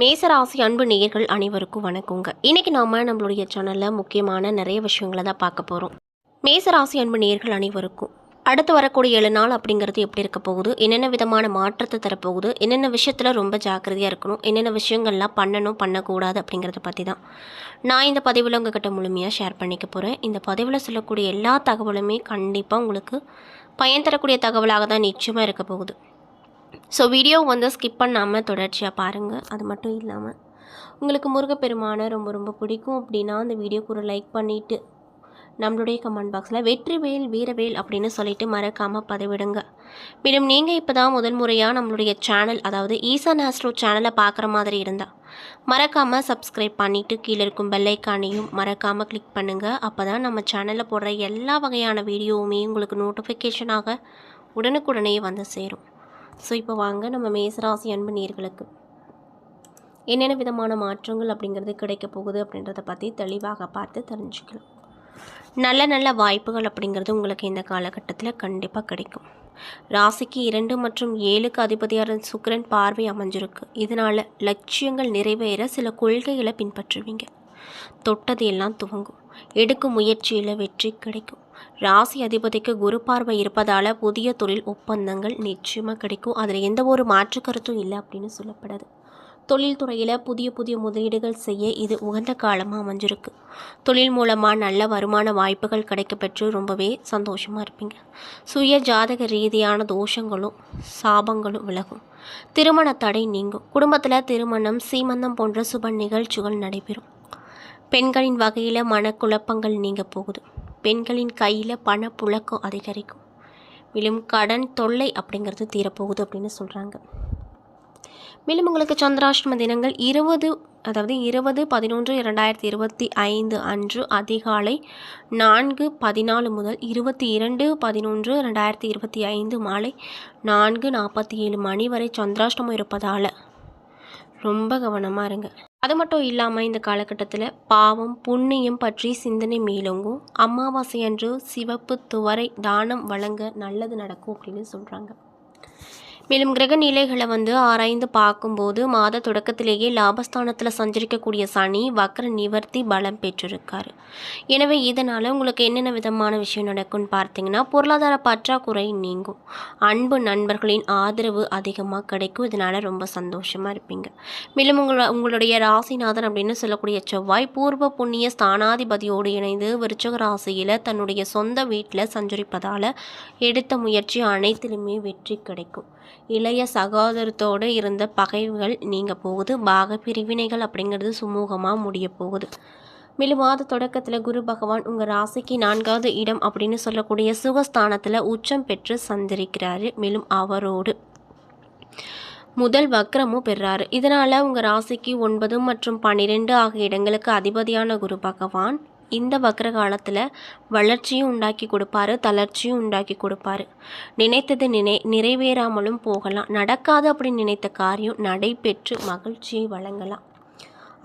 மேசராசி அன்பு நேயர்கள் அனைவருக்கும் வணக்கங்க. இன்னைக்கு நாம நம்மளுடைய சேனலில் முக்கியமான நிறைய விஷயங்களை தான் பார்க்க போகிறோம் மேசராசி அன்பு நேயர்கள் அனைவருக்கும். அடுத்து வரக்கூடிய ஏழு நாள் அப்படிங்கிறது எப்படி இருக்க போகுது? என்னென்ன விதமான மாற்றத்தை தரப்போகுது? என்னென்ன விஷயத்தில் ரொம்ப ஜாக்கிரதையாக இருக்கணும்? என்னென்ன விஷயங்கள்லாம் பண்ணணும் பண்ணக்கூடாது அப்படிங்கிறத பற்றி தான் நான் இந்த பதிவில் உங்ககிட்ட முழுமையாக ஷேர் பண்ணிக்க போகிறேன் இந்த பதிவில் சொல்லக்கூடிய எல்லா தகவலுமே கண்டிப்பாக உங்களுக்கு பயன் தரக்கூடிய தகவலாக தான் நிச்சயமாக இருக்க போகுது. ஸோ வீடியோ வந்து ஸ்கிப் பண்ணாமல் தொடர்ச்சியாக பாருங்கள் அது மட்டும் இல்லாமல் உங்களுக்கு முருகப்பெருமானை ரொம்ப ரொம்ப பிடிக்கும் அப்படின்னா அந்த வீடியோக்கு ஒரு லைக் பண்ணிவிட்டு நம்மளுடைய கமெண்ட் பாக்ஸில் வெற்றிவேல் வீரவேல் அப்படின்னு சொல்லிட்டு மறக்காமல் பதிவிடுங்க. மேலும் நீங்கள் இப்போ தான் முதல் முறையாக நம்மளுடைய சேனல் அதாவது ஈசான் ஆஸ்ட்ரோ சேனலை பார்க்குற மாதிரி இருந்தால் மறக்காமல் சப்ஸ்கிரைப் பண்ணிவிட்டு கீழே இருக்கும் பெல்லைக்கானையும் மறக்காமல் கிளிக் பண்ணுங்கள் அப்போ தான் நம்ம சேனலில் போடுற எல்லா வகையான வீடியோவுமே உங்களுக்கு நோட்டிஃபிகேஷனாக உடனுக்குடனே வந்து சேரும். ஸோ இப்போ வாங்க நம்ம மேசராசி அன்பு நேர்களுக்கு. என்னென்ன விதமான மாற்றங்கள் அப்படிங்கிறது கிடைக்க போகுது அப்படின்றத பற்றி தெளிவாக பார்த்து தெரிஞ்சுக்கலாம். நல்ல நல்ல வாய்ப்புகள் அப்படிங்கிறது உங்களுக்கு இந்த காலகட்டத்தில் கண்டிப்பாக கிடைக்கும். ராசிக்கு இரண்டு மற்றும் ஏழுக்கு அதிபதியான சுக்கரன் பார்வை அமைஞ்சிருக்கு. இதனால் லட்சியங்கள் நிறைவேற சில கொள்கைகளை பின்பற்றுவீங்க. தொட்டது எல்லாம் துவங்கும். எடுக்கும் முயற்சியில் வெற்றி கிடைக்கும். ராசி அதிபதிக்கு குரு பார்வை இருப்பதால் புதிய தொழில் ஒப்பந்தங்கள் நிச்சயமாக கிடைக்கும். அதில் எந்த ஒரு மாற்று கருத்தும் இல்லை அப்படின்னு சொல்லப்படுது. தொழில்துறையில் புதிய புதிய முதலீடுகள் செய்ய இது உகந்த காலமாக அமைஞ்சிருக்கு. தொழில் மூலமாக நல்ல வருமான வாய்ப்புகள் கிடைக்கப்பெற்று ரொம்பவே சந்தோஷமாக இருப்பீங்க. சுய ஜாதக ரீதியான தோஷங்களும் சாபங்களும் விலகும். திருமண தடை நீங்கும். குடும்பத்தில் திருமணம் சீமந்தம் போன்ற சுப நிகழ்ச்சிகள் நடைபெறும். பெண்களின் வகையில் மனக்குழப்பங்கள் நீங்க போகுது. பெண்களின் கையில் பணப்புழக்கம் அதிகரிக்கும். மேலும் கடன் தொல்லை அப்படிங்கிறது தீரப்போகுது அப்படின்னு சொல்கிறாங்க மேலும் உங்களுக்கு சந்திராஷ்டம தினங்கள் இருபது அதாவது இருபது பதினொன்று இரண்டாயிரத்தி இருபத்தி ஐந்து அன்று அதிகாலை நான்கு பதினாலு முதல் இருபத்தி இரண்டு பதினொன்று ரெண்டாயிரத்தி இருபத்தி ஐந்து மாலை நான்கு நாற்பத்தி ஏழு மணி வரை சந்திராஷ்டமம் இருப்பதால் ரொம்ப கவனமாக இருங்க. அது மட்டும் இல்லாமல் இந்த காலகட்டத்தில் பாவம் புண்ணியம் பற்றி சிந்தனை மேலோங்கும். அமாவாசை அன்று சிவப்பு துவரை தானம் வழங்க நல்லது நடக்கும் அப்படின்னு சொல்கிறாங்க மேலும் கிரக நிலைகளை வந்து ஆராய்ந்து பார்க்கும்போது மாத தொடக்கத்திலேயே லாபஸ்தானத்தில் சஞ்சரிக்கக்கூடிய சனி வக்ர நிவர்த்தி பலம் பெற்றிருக்காரு. எனவே இதனால் உங்களுக்கு என்னென்ன விதமான விஷயம் நடக்கும்னு பார்த்தீங்கன்னா பொருளாதார பற்றாக்குறை நீங்கும். அன்பு நண்பர்களின் ஆதரவு அதிகமாக கிடைக்கும். இதனால் ரொம்ப சந்தோஷமாக இருப்பீங்க. மேலும் உங்கள உங்களுடைய ராசிநாதன் அப்படின்னு சொல்லக்கூடிய செவ்வாய் பூர்வ புண்ணிய ஸ்தானாதிபதியோடு இணைந்து விருச்சக ராசியில் தன்னுடைய சொந்த வீட்டில் சஞ்சரிப்பதால் எடுத்த முயற்சி அனைத்திலுமே வெற்றி கிடைக்கும். இளைய சகோதரத்தோடு இருந்த பகைவுகள் நீங்க போகுது. பாக பிரிவினைகள் அப்படிங்கிறது சுமூகமாக முடிய போகுது. மேலும் மாத தொடக்கத்தில் குரு பகவான் உங்கள் ராசிக்கு நான்காவது இடம் அப்படின்னு சொல்லக்கூடிய சுகஸ்தானத்தில் உச்சம் பெற்று சந்திரிக்கிறாரு மேலும் அவரோடு. முதல் வக்ரமும் பெறாரு. இதனால் உங்கள் ராசிக்கு ஒன்பது மற்றும் பன்னிரெண்டு ஆகிய இடங்களுக்கு அதிபதியான குரு பகவான் இந்த வக்ர காலத்தில் வளர்ச்சியும் உண்டாக்கி கொடுப்பாரு தளர்ச்சியும் உண்டாக்கி கொடுப்பாரு. நினைத்தது நினை நிறைவேறாமலும் போகலாம். நடக்காது அப்படின்னு நினைத்த காரியம் நடைபெற்று மகிழ்ச்சியை வழங்கலாம்.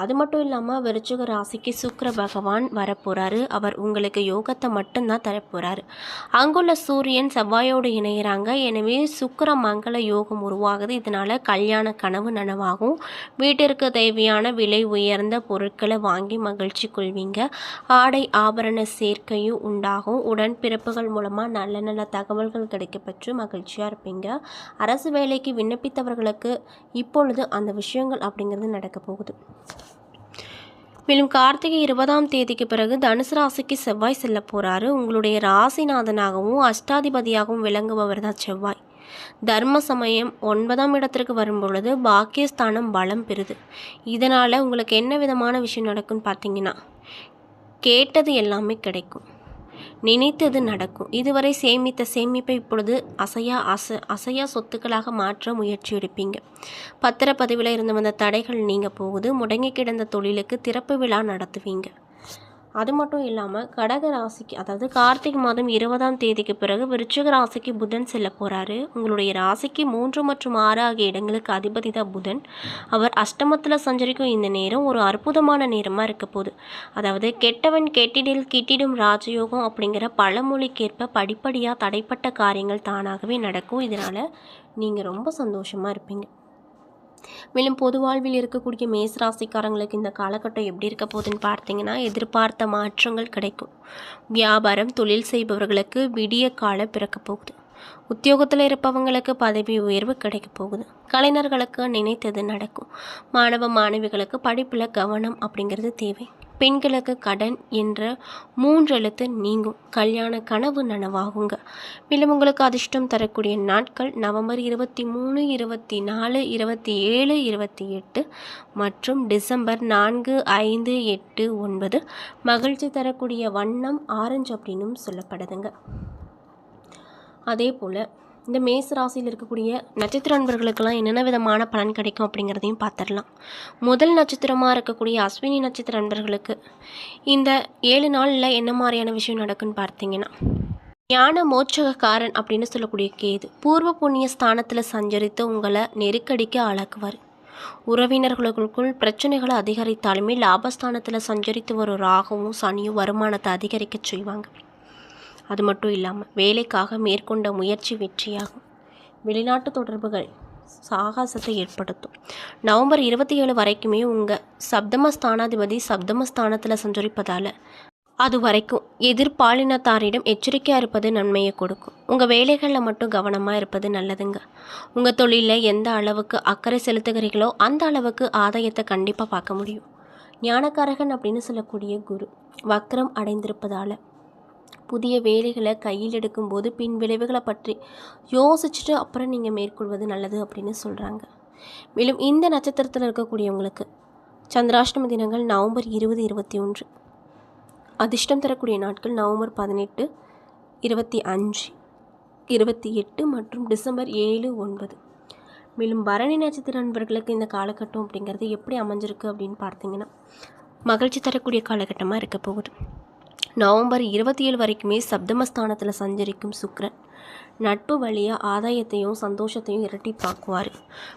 அது மட்டும் இல்லாமல் விருச்சிக ராசிக்கு சுக்கர பகவான் வரப்போகிறாரு அவர் உங்களுக்கு யோகத்தை மட்டும்தான் தரப்போகிறாரு அங்குள்ள சூரியன் செவ்வாயோடு இணைகிறாங்க எனவே சுக்கர மங்கள யோகம் உருவாகுது. இதனால் கல்யாண கனவு நனவாகும். வீட்டிற்கு தேவையான விலை உயர்ந்த பொருட்களை வாங்கி மகிழ்ச்சி கொள்வீங்க. ஆடை ஆபரண சேர்க்கையும் உண்டாகும். உடன் பிறப்புகள் மூலமாக நல்ல நல்ல தகவல்கள் கிடைக்கப்பெற்று மகிழ்ச்சியாக இருப்பீங்க. அரசு வேலைக்கு விண்ணப்பித்தவர்களுக்கு இப்பொழுது அந்த விஷயங்கள் அப்படிங்கிறது நடக்க போகுது. மேலும் கார்த்திகை இருபதாம் தேதிக்கு பிறகு தனுசு ராசிக்கு செவ்வாய் செல்ல போகிறாரு உங்களுடைய ராசிநாதனாகவும் அஷ்டாதிபதியாகவும் விளங்குபவர் தான் செவ்வாய். தர்ம சமயம் ஒன்பதாம் இடத்திற்கு வரும்பொழுது பாக்கியஸ்தானம் பலம் பெறுது. இதனால் உங்களுக்கு என்ன விதமான விஷயம் நடக்கும்னு பார்த்தீங்கன்னா கேட்டது எல்லாமே கிடைக்கும். நினைத்தது நடக்கும். இதுவரை சேமித்த சேமிப்பை இப்பொழுது அசையா அச அசையா சொத்துக்களாக மாற்ற முயற்சி எடுப்பீங்க பத்திரப்பதிவில் இருந்து வந்த தடைகள் நீங்க போகுது. முடங்கி கிடந்த தொழிலுக்கு திறப்பு விழா நடத்துவீங்க. அது மட்டும் இல்லாமல் கடக ராசிக்கு அதாவது கார்த்திகை மாதம் இருபதாம் தேதிக்கு பிறகு விருச்சிக ராசிக்கு புதன் செல்ல போகிறாரு உங்களுடைய ராசிக்கு மூன்று மற்றும் ஆறு ஆகிய இடங்களுக்கு அதிபதி தான் புதன். அவர் அஷ்டமத்தில் சஞ்சரிக்கும் இந்த நேரம் ஒரு அற்புதமான நேரமாக இருக்க போகுது. அதாவது கெட்டவன் கெட்டிடில் கிட்டிடும் ராஜயோகம் அப்படிங்கிற பழமொழிக்கேற்ப படிப்படியாக தடைப்பட்ட காரியங்கள் தானாகவே நடக்கும். இதனால் நீங்கள் ரொம்ப சந்தோஷமாக இருப்பீங்க. மேலும் பொது வாழ்வில் இருக்கக்கூடிய மேசராசிக்காரங்களுக்கு இந்த காலகட்டம் எப்படி இருக்க போகுதுன்னு பார்த்தீங்கன்னா எதிர்பார்த்த மாற்றங்கள் கிடைக்கும். வியாபாரம் தொழில் செய்பவர்களுக்கு விடிய கால பிறக்க போகுது. உத்தியோகத்தில் இருப்பவங்களுக்கு பதவி உயர்வு கிடைக்க போகுது. கலைஞர்களுக்கு நினைத்தது நடக்கும். மாணவ மாணவிகளுக்கு படிப்பில் கவனம் அப்படிங்கிறது தேவை. பெண்களுக்கு கடன் என்ற மூன்றெழுத்து நீங்கும். கல்யாண கனவு நனவாகுங்க. மேலும் உங்களுக்கு அதிர்ஷ்டம் தரக்கூடிய நாட்கள் நவம்பர் இருபத்தி மூணு இருபத்தி நாலு இருபத்தி ஏழு இருபத்தி எட்டு மற்றும் டிசம்பர் நான்கு ஐந்து எட்டு ஒன்பது மகிழ்ச்சி தரக்கூடிய வண்ணம் ஆரஞ்சு அப்படின்னும் சொல்லப்படுதுங்க. அதே போல் இந்த மேச ராசியில் இருக்கக்கூடிய நட்சத்திர அன்பர்களுக்கெல்லாம் என்னென்ன விதமான பலன் கிடைக்கும் அப்படிங்கிறதையும் பார்த்துடலாம் முதல் நட்சத்திரமாக இருக்கக்கூடிய அஸ்வினி நட்சத்திர அன்பர்களுக்கு இந்த ஏழு நாளில் என்ன மாதிரியான விஷயம் நடக்குன்னு பார்த்தீங்கன்னா ஞான மோட்சகக்காரன் அப்படின்னு சொல்லக்கூடிய கேது பூர்வ புண்ணிய ஸ்தானத்தில் சஞ்சரித்து உங்களை நெருக்கடிக்கு ஆளாக்குவார். உறவினர்களுக்குள் பிரச்சனைகளை அதிகரித்தாலுமே லாபஸ்தானத்தில் சஞ்சரித்து வரும் ராகவும் சனியும் வருமானத்தை அதிகரிக்க செய்வாங்க. அது மட்டும் இல்லாமல் வேலைக்காக மேற்கொண்ட முயற்சி வெற்றியாகும். வெளிநாட்டு தொடர்புகள் சாகசத்தை ஏற்படுத்தும். நவம்பர் இருபத்தி ஏழு வரைக்குமே உங்கள் சப்தம ஸ்தானாதிபதி சப்தம ஸ்தானத்தில் சஞ்சரிப்பதால் அது வரைக்கும் எதிர்பாலினத்தாரிடம் எச்சரிக்கையாக இருப்பது நன்மையை கொடுக்கும். உங்கள் வேலைகளில் மட்டும் கவனமாக இருப்பது நல்லதுங்க. உங்கள் தொழிலில் எந்த அளவுக்கு அக்கறை செலுத்துகிறீர்களோ அந்த அளவுக்கு ஆதாயத்தை கண்டிப்பாக பார்க்க முடியும். ஞானக்காரகன் அப்படின்னு சொல்லக்கூடிய குரு வக்ரம் அடைந்திருப்பதால் புதிய வேலைகளை கையில் எடுக்கும்போது பின் விளைவுகளை பற்றி யோசிச்சுட்டு அப்புறம் நீங்கள் மேற்கொள்வது நல்லது அப்படின்னு சொல்கிறாங்க மேலும் இந்த நட்சத்திரத்தில் இருக்கக்கூடியவங்களுக்கு சந்திராஷ்டம தினங்கள் நவம்பர் இருபது இருபத்தி ஒன்று. அதிர்ஷ்டம் தரக்கூடிய நாட்கள் நவம்பர் பதினெட்டு இருபத்தி அஞ்சு இருபத்தி எட்டு மற்றும் டிசம்பர் ஏழு ஒன்பது. மேலும் பரணி நட்சத்திர நண்பர்களுக்கு இந்த காலகட்டம் அப்படிங்கிறது எப்படி அமைஞ்சிருக்கு அப்படின்னு பார்த்தீங்கன்னா மகிழ்ச்சி தரக்கூடிய காலகட்டமாக இருக்க போகுது. நவம்பர் இருபத்தி ஏழு வரைக்குமே சப்தமஸ்தானத்தில் சஞ்சரிக்கும் சுக்ரன். நட்பு வழியாக ஆதாயத்தையும் சந்தோஷத்தையும் இரட்டிப்பாக்குவார்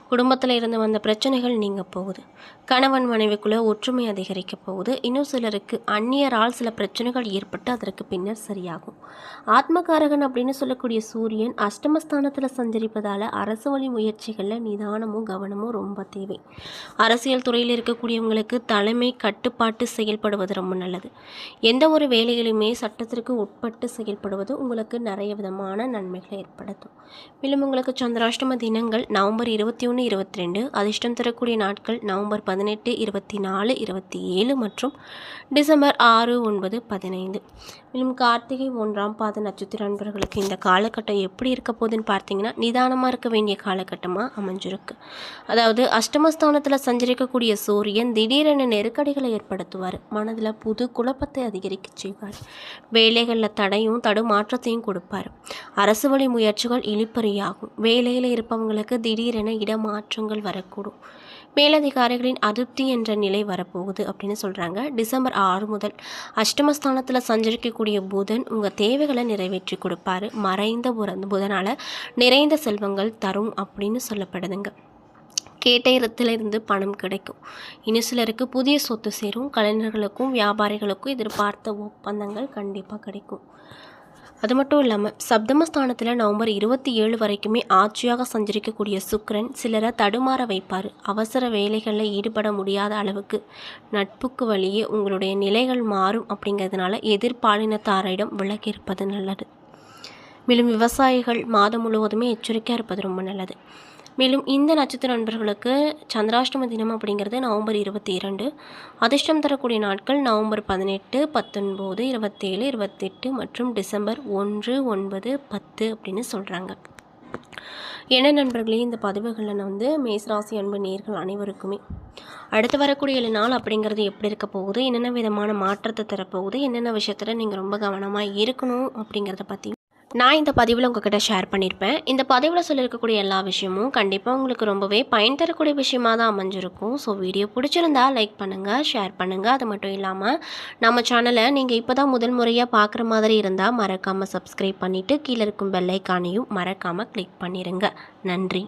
குடும்பத்தில் இருந்து வந்த பிரச்சனைகள் நீங்க போகுது. கணவன் மனைவிக்குள்ளே ஒற்றுமை அதிகரிக்க போகுது. இன்னும் சிலருக்கு அந்நியரால் சில பிரச்சனைகள் ஏற்பட்டு அதற்கு பின்னர் சரியாகும். ஆத்மகாரகன் அப்படின்னு சொல்லக்கூடிய சூரியன் அஷ்டமஸ்தானத்தில் சஞ்சரிப்பதால் அரசு வழி முயற்சிகளில் நிதானமும் கவனமும் ரொம்ப தேவை. அரசியல் துறையில் இருக்கக்கூடியவங்களுக்கு தலைமை கட்டுப்பாட்டு செயல்படுவது ரொம்ப நல்லது. எந்த ஒரு வேலையிலுமே சட்டத்திற்கு உட்பட்டு செயல்படுவது உங்களுக்கு நிறைய விதமான நன்மைகள். ஏற்படுத்தும். மேலும் உங்களுக்கு சந்திராஷ்டம தினங்கள் நவம்பர் இருபத்தி ஒன்று இருபத்தி ரெண்டு அதிர்ஷ்டம் தரக்கூடிய நாட்கள் நவம்பர் பதினெட்டு இருபத்தி நாலு இருபத்தி ஏழு மற்றும் டிசம்பர் ஆறு ஒன்பது பதினைந்து. மேலும் கார்த்திகை ஒன்றாம் பாத நட்சத்திர நண்பர்களுக்கு இந்த காலகட்டம் எப்படி இருக்க போகுதுன்னு பார்த்தீங்கன்னா நிதானமாக இருக்க வேண்டிய காலகட்டமாக அமைஞ்சிருக்கு. அதாவது அஷ்டமஸ்தானத்தில் சஞ்சரிக்கக்கூடிய சூரியன் திடீரென நெருக்கடிகளை ஏற்படுத்துவார். மனதில் புது குழப்பத்தை அதிகரிக்க செய்வார். வேலைகளில் தடையும் தடுமாற்றத்தையும் கொடுப்பார். அரசு வழி முயற்சிகள் இழிப்பறியாகும். வேலையில் இருப்பவங்களுக்கு திடீரென இடமாற்றங்கள் வரக்கூடும். மேலதிகாரிகளின் அதிருப்தி என்ற நிலை வரப்போகுது அப்படின்னு சொல்கிறாங்க டிசம்பர் ஆறு முதல் அஷ்டமஸ்தானத்தில் சஞ்சரிக்கக்கூடிய புதன் உங்கள் தேவைகளை நிறைவேற்றி கொடுப்பாரு. மறைந்த புற புதனால் நிறைந்த செல்வங்கள் தரும் அப்படின்னு சொல்லப்படுதுங்க. கேட்ட இடத்திலிருந்து பணம் கிடைக்கும். இனி சிலருக்கு புதிய சொத்து சேரும். கலைஞர்களுக்கும் வியாபாரிகளுக்கும் எதிர்பார்த்த ஒப்பந்தங்கள் கண்டிப்பாக கிடைக்கும். அது மட்டும் இல்லாமல் சப்தமஸ்தானத்தில் நவம்பர் இருபத்தி ஏழு வரைக்குமே ஆட்சியாக சஞ்சரிக்கக்கூடிய சுக்ரன் சிலரை தடுமாற வைப்பார். அவசர வேலைகளில் ஈடுபட முடியாத அளவுக்கு நட்புக்கு வழியே உங்களுடைய நிலைகள் மாறும் அப்படிங்கிறதுனால எதிர்பாலினத்தாரிடம் விலகி இருப்பது நல்லது. மேலும் விவசாயிகள் மாதம் முழுவதுமே எச்சரிக்கையாக இருப்பது ரொம்ப நல்லது. மேலும் இந்த நட்சத்திர நண்பர்களுக்கு சந்திராஷ்டம தினம் அப்படிங்கிறது நவம்பர் இருபத்தி இரண்டு. அதிர்ஷ்டம் தரக்கூடிய நாட்கள் நவம்பர் பதினெட்டு பத்தொன்பது இருபத்தேழு இருபத்தெட்டு மற்றும் டிசம்பர் ஒன்று ஒன்பது பத்து அப்படின்னு சொல்கிறாங்க என்ன நண்பர்களே இந்த பதிவுகளில் வந்து மேசராசி அன்பு நேர்கள் அனைவருக்குமே அடுத்து வரக்கூடிய நாள் அப்படிங்கிறது எப்படி இருக்க போகுது என்னென்ன விதமான மாற்றத்தை தரப்போகுது என்னென்ன விஷயத்தில் நீங்கள் ரொம்ப கவனமாக இருக்கணும் அப்படிங்கிறத பற்றி நான் இந்த பதிவில் உங்ககிட்ட ஷேர் பண்ணியிருப்பேன் இந்த பதிவில் சொல்லியிருக்கக்கூடிய எல்லா விஷயமும் கண்டிப்பாக உங்களுக்கு ரொம்பவே பயன் தரக்கூடிய விஷயமாக தான் அமைஞ்சிருக்கும். ஸோ வீடியோ பிடிச்சிருந்தா லைக் பண்ணுங்கள் ஷேர் பண்ணுங்கள் அது மட்டும் இல்லாமல் நம்ம சேனலை நீங்கள் இப்போ தான் முதல் முறையாக பார்க்குற மாதிரி இருந்தால் மறக்காமல் சப்ஸ்கிரைப் பண்ணிவிட்டு கீழே இருக்கும் பெல்லைக்கானையும் மறக்காமல் கிளிக் பண்ணிடுங்க நன்றி.